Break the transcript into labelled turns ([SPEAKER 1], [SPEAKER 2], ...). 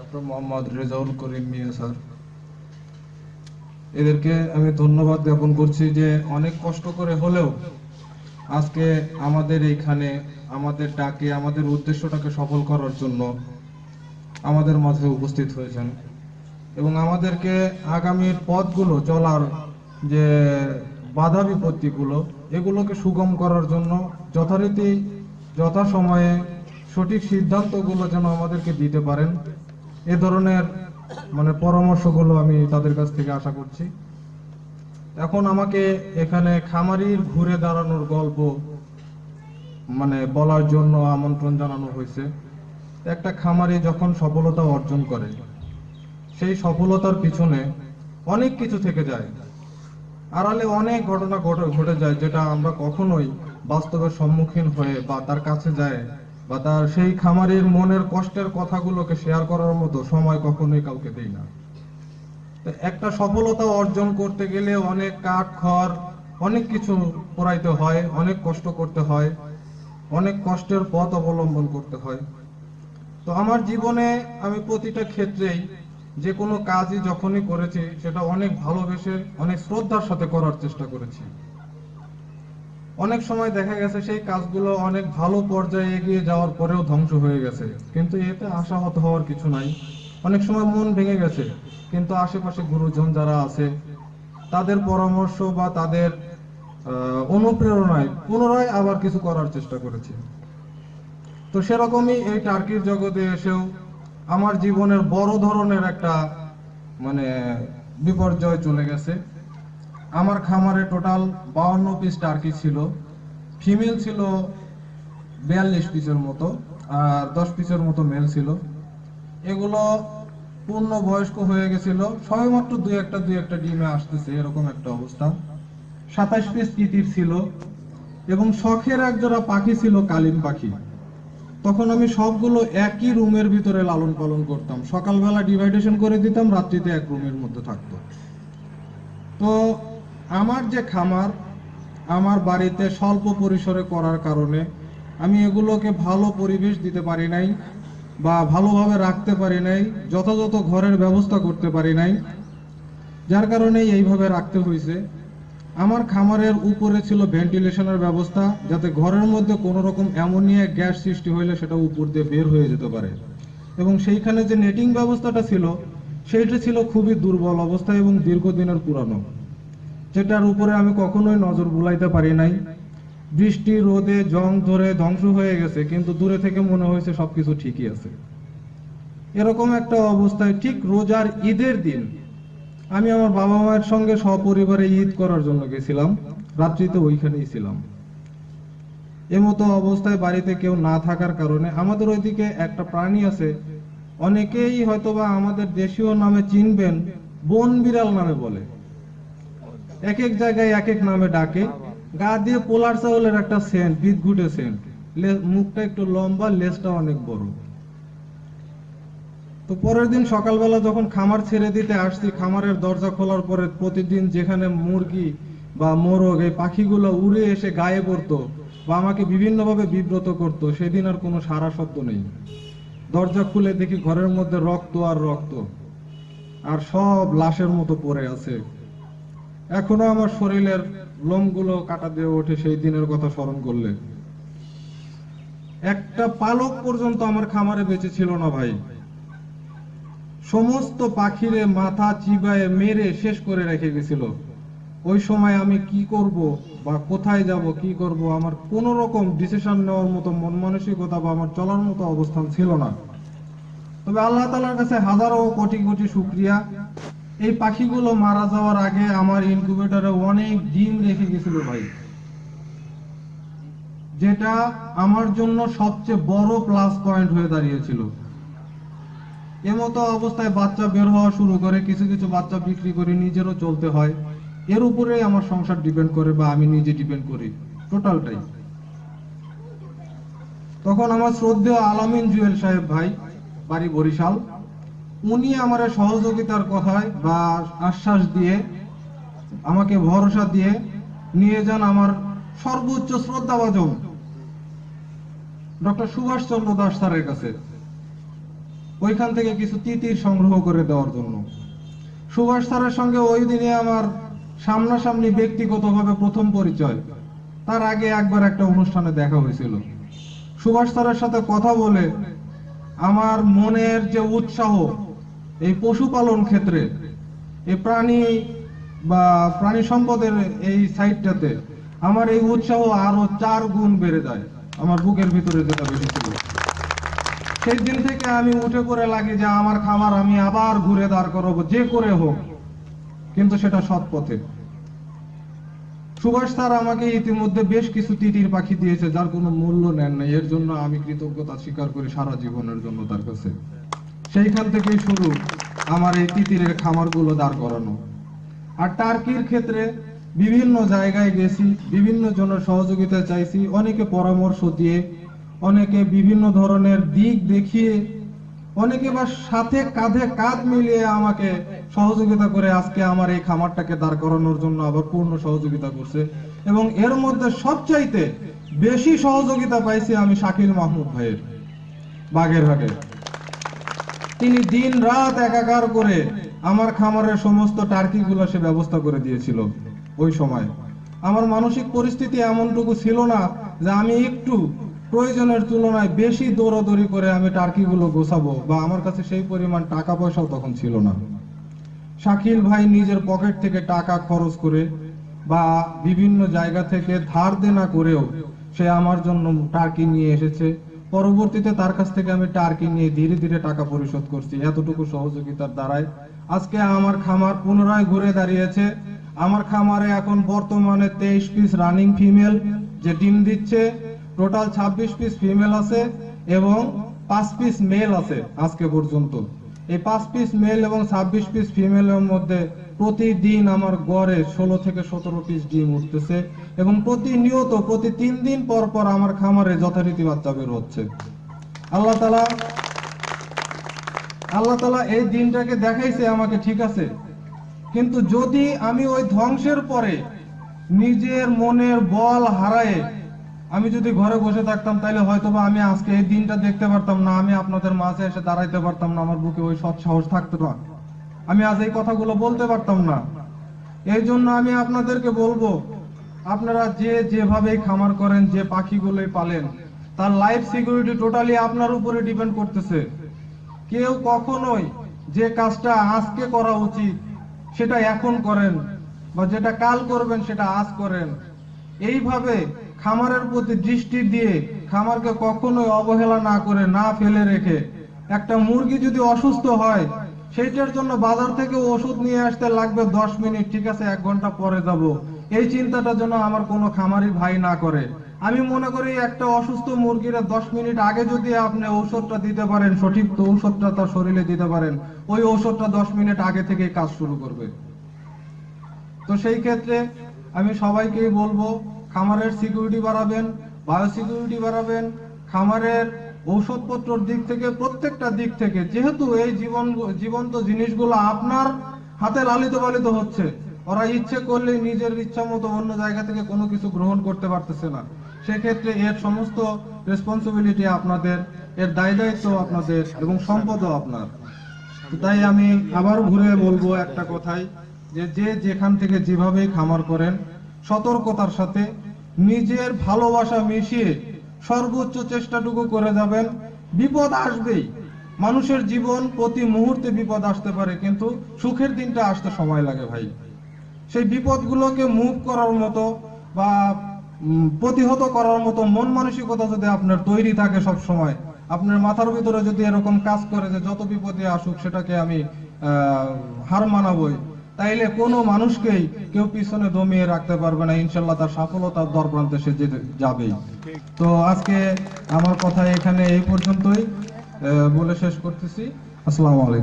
[SPEAKER 1] Doctor Mohammad Rezaul Karim Mia sir. এদেরকে আমি ধন্যবাদ জ্ঞাপন করছি যে অনেক কষ্ট করে হলেও আজকে আমাদের এইখানে, আমাদের ডাকে, আমাদের উদ্দেশ্যটাকে সফল করার জন্য আমাদের মাঝে উপস্থিত হয়েছেন। এবং আমাদেরকে আগামীর পথগুলো চলার যে বাধা বিপত্তিগুলো, এগুলোকে সুগম করার জন্য যথারীতি, যথাসময়ে সঠিক সিদ্ধান্তগুলো যেন আমাদেরকে দিতে পারেন। এ ধরনের মানে পরামর্শগুলো আমি তাদের কাছ থেকে আশা করছি। এখন আমাকে এখানে খামারির ঘুরে দাঁড়ানোর গল্প মানে বলার জন্য আমন্ত্রণ জানানো হয়েছে। একটা খামারি যখন সফলতা অর্জন করে, সেই সফলতার পিছনে অনেক কিছু থেকে যায়। আড়ালে অনেক ঘটনা ঘটে যায় যেটা আমরা কখনোই বাস্তবের সম্মুখীন হয়ে বা তার কাছে যায় বা তার সেই খামারির মনের কষ্টের কথাগুলোকে শেয়ার করার মতো সময় কখনোই কাউকে দেই না। একটা সফলতা অর্জন করতে গেলে অনেক কাঠ, খড়, অনেক কিছু পোড়াইতে হয়, অনেক কষ্ট করতে হয়, অনেক কষ্টের পথ অবলম্বন করতে হয়। তো আমার জীবনে আমি প্রতিটা ক্ষেত্রেই যে কোনো কাজই যখনই করেছি, সেটা অনেক ভালোবেসে, অনেক শ্রদ্ধার সাথে করার চেষ্টা করেছি। অনেক সময় দেখা গেছে সেই কাজগুলো অনেক ভালো পর্যায়ে এগিয়ে যাওয়ার পরেও ধ্বংস হয়ে গেছে। কিন্তু এতে আশাহত হওয়ার কিছু নাই। অনেক সময় মন ভেঙে গেছে। কিন্তু আশেপাশে গুরুজন যারা আছে, তাদের পরামর্শ বা তাদের অনুপ্রেরণায় পুনরায় আবার কিছু করার চেষ্টা করেছি। তো সেরকমই এই টার্কির জগতে এসেও আমার জীবনের বড় ধরনের একটা মানে বিপর্যয় চলে গেছে। আমার খামারে টোটাল বাউন্ন পিস টার্কি ছিল ফিমেল ছিল বিয়াল্লিশ পিসের মতো আর দশ পিসের মতো মেল ছিল। এগুলো পূর্ণ বয়স্ক হয়ে গেছিল সবেমাত্র দুই একটা দুই একটা ডিমে আসতেছে, এরকম একটা অবস্থা। সাতাশ পিস তিতির ছিল এবং শখের এক জোড়া পাখি ছিল কালিম পাখি। তখন আমি সবগুলো একই রুমের ভিতরে লালন পালন করতাম। সকালবেলা ডিভাইডেশন করে দিতাম, রাত্রিতে এক রুমের মধ্যে থাকতো। তো আমার যে খামার, আমার বাড়িতে স্বল্প পরিসরে করার কারণে আমি এগুলোকে ভালো পরিবেশ দিতে পারি নাই বা ভালোভাবে রাখতে পারি নাই, যথাযথ ঘরের ব্যবস্থা করতে পারি নাই। যার কারণে এইভাবে রাখতে হয়েছে আমার খামারের উপরে ছিল ভেন্টিলেশনের ব্যবস্থা, যাতে ঘরের মধ্যে কোনো রকম অ্যামোনিয়া গ্যাস সৃষ্টি হইলে সেটা উপর দিয়ে বের হয়ে যেতে পারে। এবং সেইখানে যে নেটিং ব্যবস্থাটা ছিল, সেইটা ছিল খুবই দুর্বল অবস্থা এবং দীর্ঘদিনের পুরানো। যেটার উপরে আমি কখনোই নজর বুলাইতে পারি নাই। বৃষ্টি, রোদে, জং ধরে ধ্বংস হয়ে গেছে, কিন্তু দূরে থেকে মনে হয়েছে সবকিছু ঠিকই আছে। এরকম একটা অবস্থায় ঠিক রোজার ঈদের দিন আমি আমার বাবা মায়ের সঙ্গে সপরিবারে ঈদ করার জন্য গেছিলাম, রাত্রিতে ওইখানেই ছিলাম। এমতো অবস্থায় বাড়িতে কেউ না থাকার কারণে আমাদের ওইদিকে একটা প্রাণী আছে, অনেকেই হয়তোবা আমাদের দেশীয় নামে চিনবেন বন বিড়াল নামে বলে। এক এক জায়গায় এক এক নামে ডাকে। গা দিয়ে পোলার চাউলের একটা সেন্ট, বিদঘুটে সেন্ট। মুখটা একটু লম্বা, লেজটা অনেক বড়। তো পরের দিন সকালবেলা যখন খামার ছেড়ে দিতে আসছি, খামারের দরজা খোলার পরে প্রতিদিন যেখানে মুরগি বা মোরগ এই পাখিগুলো উড়ে এসে গায়ে পড়তো বা আমাকে বিভিন্নভাবে বিব্রত করতো, সেদিন আর কোনো সারা শব্দ নেই। দরজা খুলে দেখি ঘরের মধ্যে রক্ত আর রক্ত, আর সব লাশের মতো পড়ে আছে। এখনও আমার শরীরের লোমগুলো কাটা দিয়ে ওঠে, সেই দিনের কথা স্মরণ করলে। একটা পালক পর্যন্ত আমার খামারে বেঁচে ছিল না ভাই। সমস্ত পাখিরে মাথা চিবায়ে মেরে শেষ করে রেখে গেছিল। ওই সময় আমি কি করব বা কোথায় যাব, কি করব, আমার কোন রকম ডিসিশন নেওয়ার মতো মন মানসিকতা বা আমার চলার মতো অবস্থান ছিল না। তবে আল্লাহ তালার কাছে হাজারো কোটি কোটি শুক্রিয়া। এই পাখিগুলো মারা যাওয়ার আগে আমার ইনকিউবেটরে অনেক ডিম রেখে গেছিল ভাই। যেটা আমার জন্য সবচেয়ে বড় প্লাস পয়েন্ট হয়ে দাঁড়িয়েছিল। এমতো অবস্থায় বাচ্চা বের হওয়া শুরু করে, কিছু কিছু বাচ্চা বিক্রি করে নিজেরও চলতে হয়। এর উপরে আমার সংসার ডিপেন্ড করে বা আমি নিজে ডিপেন্ড করি টোটালটাই তখন আমার শ্রদ্ধেয় আলামিন জুয়েল সাহেব ভাই, বাড়ি বরিশাল। উনি আমার সহযোগিতার কথায় বা আশ্বাস দিয়ে, আমাকে ভরসা দিয়ে নিয়ে যান আমার সর্বোচ্চ শ্রদ্ধাভাজন, ডক্টর সুভাষ চন্দ্র দাস স্যারের কাছে। ওইখান থেকে কিছু তিতির সংগ্রহ করে দেওয়ার জন্য। সুভাষ স্যারের সঙ্গে ওই দিনে আমার সামনাসামনি ব্যক্তিগতভাবে প্রথম পরিচয়। তার আগে একবার একটা অনুষ্ঠানে দেখা হয়েছিল। সুভাষ স্যারের সাথে কথা বলে আমার মনের যে উৎসাহ এই পশুপালন ক্ষেত্রে, এই প্রাণী বা প্রাণী সম্পদের এই সাইডটাতে আমার এই উৎসাহ আরও চার গুণ বেড়ে যায়, আমার বুকের ভিতরে যেটা বেশি ছিল। সেই দিন থেকে আমি উঠে পড়ে লাগি যে আমার খামার আমি আবার ঘুরে দাঁড় করাবো, যে করে হোক, কিন্তু সেটা সৎ পথে। সুভাষ স্যার আমাকে ইতিমধ্যে বেশ কিছু তিতির পাখি দিয়েছে, যার কোনো মূল্য নেন নাই, এর জন্য আমি কৃতজ্ঞতা স্বীকার করি সারা জীবনের জন্য তার কাছে। সেইখান থেকেই শুরু আমার এই তিতিরের খামারগুলো দাঁড় করানো। আর টার্কির ক্ষেত্রে বিভিন্ন জায়গায় গেছি, বিভিন্ন জনের সহযোগিতা চাইছি, অনেকে পরামর্শ দিয়ে, অনেকে বিভিন্ন ধরনের দিক দেখিয়ে, অনেকে বা সাথে কাঁধে কাঁধ মিলিয়ে আমাকে সহযোগিতা করে আজকে আমার এই খামারটাকে দাঁড় করানোর জন্য আবার পূর্ণ সহযোগিতা করছে। এবং এর মধ্যে সবচাইতে বেশি সহযোগিতা পাইছি আমি শাকিল মাহমুদ ভাইয়ের, বাগেরহাটে। তিনি দিন রাত একাকার করে আমার খামারের সমস্ত টার্কি গুলো সে ব্যবস্থা করে দিয়েছিল ওই সময়। আমার মানসিক পরিস্থিতি এমনটুকু ছিল না যে আমি একটু প্রয়োজনের তুলনায় বেশি দৌড়াদৌড়ি করে আমি টার্কি গুলো গোছাবো বা আমার কাছে সেই পরিমাণ টাকা পয়সাও তখন ছিল না। শাকিল ভাই নিজের পকেট থেকে টাকা খরচ করে বা বিভিন্ন জায়গা থেকে ধার দেনা করেও সে আমার জন্য টার্কি নিয়ে এসেছে। পরবর্তীতে তার কাছ থেকে আমি টার্কি নিয়ে ধীরে ধীরে টাকা পরিশোধ করছি। এতটুকু সহযোগিতার দ্বারাই। আজকে আমার খামার পুনরায় ঘুরে দাঁড়িয়েছে। আমার খামারে এখন বর্তমানে তেইশ পিস রানিং ফিমেল যে ডিম দিচ্ছে, টোটাল ছাব্বিশ পিস ফিমেল আছে এবং পাঁচ পিস মেল আছে আজকে পর্যন্ত। এই পাঁচ পিস মেল এবং ছাব্বিশ পিস ফিমেলের মধ্যে প্রতিদিন আমার গড়ে ষোলো থেকে সতেরো পিস ডিম উঠতেছে এবং প্রতিনিয়ত, প্রতি তিন দিন পর পর আমার খামারে যথারীতি বাচ্চা বের হচ্ছে। আল্লাহ তালা আল্লাহ তালা এই দিনটাকে দেখাইছে আমাকে, ঠিক আছে? কিন্তু যদি আমি ওই ধ্বংসের পরে নিজের মনের বল হারায়ে আমি যদি ঘরে বসে থাকতাম তাহলে হয়তো বা আমি আজকে এই দিনটা দেখতে পারতাম না, আমি আপনাদের মাঝে এসে দাঁড়াইতে পারতাম না, আমার বুকে ওই সৎ সাহস থাকতো না। আমি আজ এই কথাগুলো বলতে পারতাম না। এই জন্য আমি আপনাদেরকে বলব, আপনারা যে যেভাবে খামার করেন, যে পাখিগুলোই পালেন, তার লাইফ সিকিউরিটি টোটালি আপনার উপরে ডিপেন্ড করতেছে। কেউ কখনোই যে কাজটা আজকে করা উচিত, সেটা এখন করেন, বা যেটা কাল করবেন, সেটা আজ করেন। এইভাবে খামারের প্রতি দৃষ্টি দিয়ে খামারকে কখনোই অবহেলা না করে না ফেলে রেখে। একটা মুরগি যদি অসুস্থ হয়, সেইটার জন্য বাজার থেকে ওষুধ নিয়ে আসতে লাগবে দশ মিনিট। ঠিক আছে, এক ঘণ্টা পরে যাব। এই চিন্তাটা যেন আমার কোনো খামারি ভাই না করে। আমি মনে করি একটা অসুস্থ মুরগির দশ মিনিট আগে যদি আপনি ঔষধটা দিতে পারেন, সঠিক তো ঔষধটা তার শরীরে দিতে পারেন, ওই ঔষধটা দশ মিনিট আগে থেকে কাজ শুরু করবে। তো সেই ক্ষেত্রে আমি সবাইকেই বলব খামারের সিকিউরিটি বাড়াবেন বায়ো সিকিউরিটি বাড়াবেন, খামারের ঔষধপত্রর দিক থেকে, প্রত্যেকটা দিক থেকে, যেহেতু এই জীবন, জীবন্ত জিনিসগুলো আপনার হাতে লালিত পালিত হচ্ছে, ওরা ইচ্ছে করলে নিজের ইচ্ছা মতো অন্য জায়গা থেকে কোনো কিছু গ্রহণ করতে পারতেছে না। সেক্ষেত্রে এর সমস্ত রেসপন্সিবিলিটি আপনাদের, এর দায় দায়িত্ব আপনাদের এবং সম্পদও আপনার। তাই আমি আবার ঘুরে বলব একটা কথাই, যে যে যেখান থেকে যেভাবেই খামার করেন সতর্কতার সাথে নিজের ভালোবাসা মিশিয়ে সর্বোচ্চ চেষ্টাটুকু করে যাবেন। বিপদ আসবেই। মানুষের জীবন প্রতি মুহূর্তে বিপদ আসতে পারে, কিন্তু সুখের দিনটা আসতে সময় লাগে ভাই। সেই বিপদগুলোকে মুভ করার মতো বা প্রতিহত করার মতো মন মানসিকতা যদি আপনার তৈরি থাকে সব সময়, আপনার মাথার ভিতরে যদি এরকম কাজ করে যে যত বিপদে আসুক সেটাকে আমি হার মানাবই। তাইলে কোনো মানুষকেই কেউ পিছনে দমিয়ে রাখতে পারবে না। ইনশাল্লাহ তার সফলতার দর প্রান্তে সে যেতে- যাবেই। তো আজকে আমার কথা এখানে এই পর্যন্তই। বলে শেষ করতেছি। আসসালামু আলাইকুম।